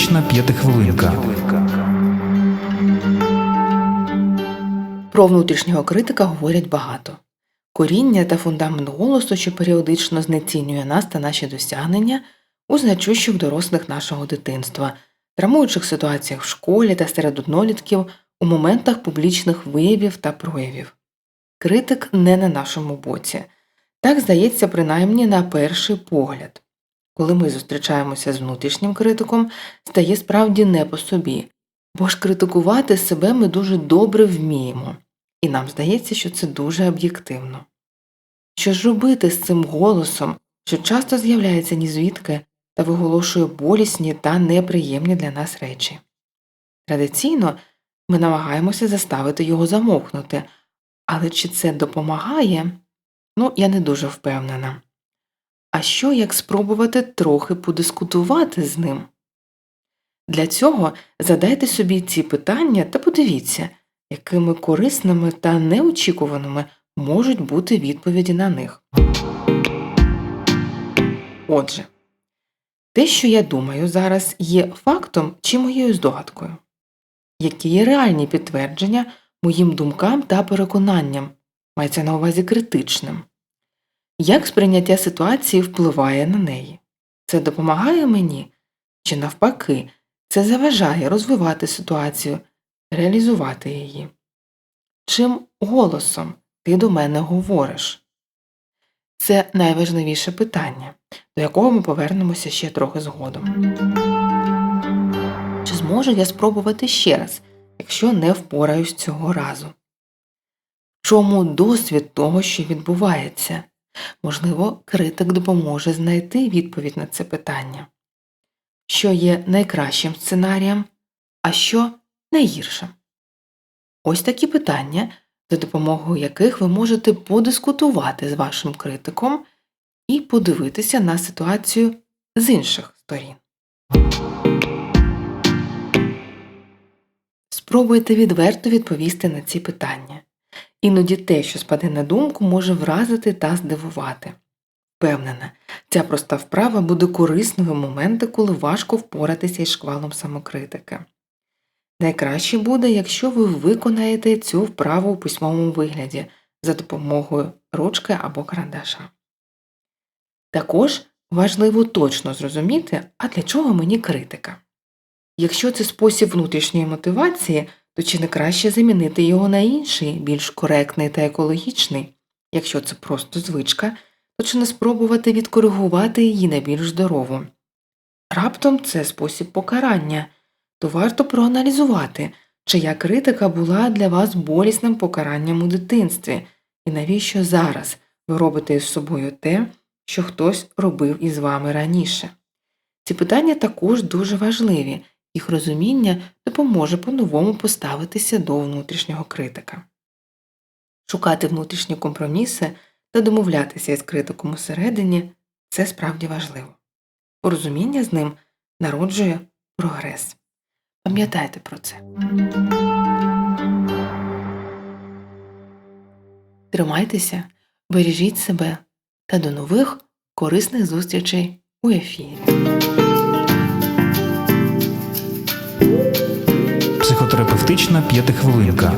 Психотерапевтична п'ятихвилинка. Про внутрішнього критика говорять багато. Коріння та фундамент голосу, що періодично знецінює нас та наші досягнення у значущих дорослих нашого дитинства, травмуючих ситуаціях в школі та серед однолітків, у моментах публічних виявів та проявів. Критик не на нашому боці. Так здається, принаймні на перший погляд. Коли ми зустрічаємося з внутрішнім критиком, стає справді не по собі, бо ж критикувати себе ми дуже добре вміємо, і нам здається, що це дуже об'єктивно. Що ж робити з цим голосом, що часто з'являється нізвідки та виголошує болісні та неприємні для нас речі? Традиційно ми намагаємося заставити його замовкнути, але чи це допомагає? Ну, я не дуже впевнена. А що як спробувати трохи подискутувати з ним? Для цього задайте собі ці питання та подивіться, якими корисними та неочікуваними можуть бути відповіді на них. Отже, те, що я думаю зараз, є фактом чи моєю здогадкою, які є реальні підтвердження моїм думкам та переконанням, мається на увазі критичним. Як сприйняття ситуації впливає на неї? Це допомагає мені? Чи навпаки, це заважає розвивати ситуацію, реалізувати її? Чим голосом ти до мене говориш? Це найважливіше питання, до якого ми повернемося ще трохи згодом. Чи зможу я спробувати ще раз, якщо не впораюсь цього разу? Чому досвід того, що відбувається? Можливо, критик допоможе знайти відповідь на це питання. Що є найкращим сценарієм, а що найгіршим? Ось такі питання, за допомогою яких ви можете подискутувати з вашим критиком і подивитися на ситуацію з інших сторін. Спробуйте відверто відповісти на ці питання. Іноді те, що спаде на думку, може вразити та здивувати. Впевнена, ця проста вправа буде корисною в моменти, коли важко впоратися із шквалом самокритики. Найкраще буде, якщо ви виконаєте цю вправу у письмовому вигляді за допомогою ручки або карандаша. Також важливо точно зрозуміти, а для чого мені критика. Якщо це спосіб внутрішньої мотивації, то чи не краще замінити його на інший, більш коректний та екологічний? Якщо це просто звичка, то чи не спробувати відкоригувати її на більш здорову? Раптом це спосіб покарання, то варто проаналізувати, чия критика була для вас болісним покаранням у дитинстві, і навіщо зараз ви робите із собою те, що хтось робив із вами раніше. Ці питання також дуже важливі, їх розуміння допоможе по-новому поставитися до внутрішнього критика. Шукати внутрішні компроміси та домовлятися із критиком усередині це справді важливо. Розуміння з ним народжує прогрес. Пам'ятайте про це. Тримайтеся, бережіть себе та до нових корисних зустрічей у ефірі. Психотерапевтична п'ятихвилинка.